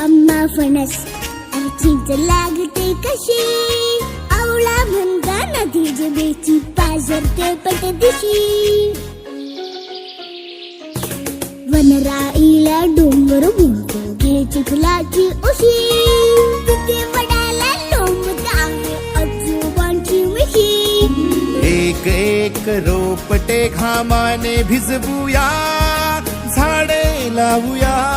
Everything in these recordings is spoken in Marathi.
अम्मा फणस. आणि लागते कशी? आवळा म्हणता नदी जबेची पाझरते पट दिशी. वनराईला डोंगर म्हणतो घे चिखलाची उशी. तिथे वडाला लोंबत आजोबांची मिशी. एक एक रोपटे घामाने भिजवूया झाडे लावूया.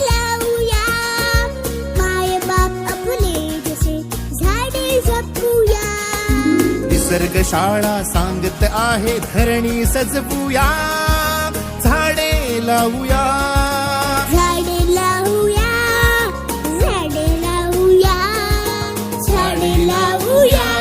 लावूया. माय बाप निसर्ग शाळा सांगत आहे धरणी सजवूया. झाडे लावूया. झाडे लावूया झाडे लावूया झाडे लावूया.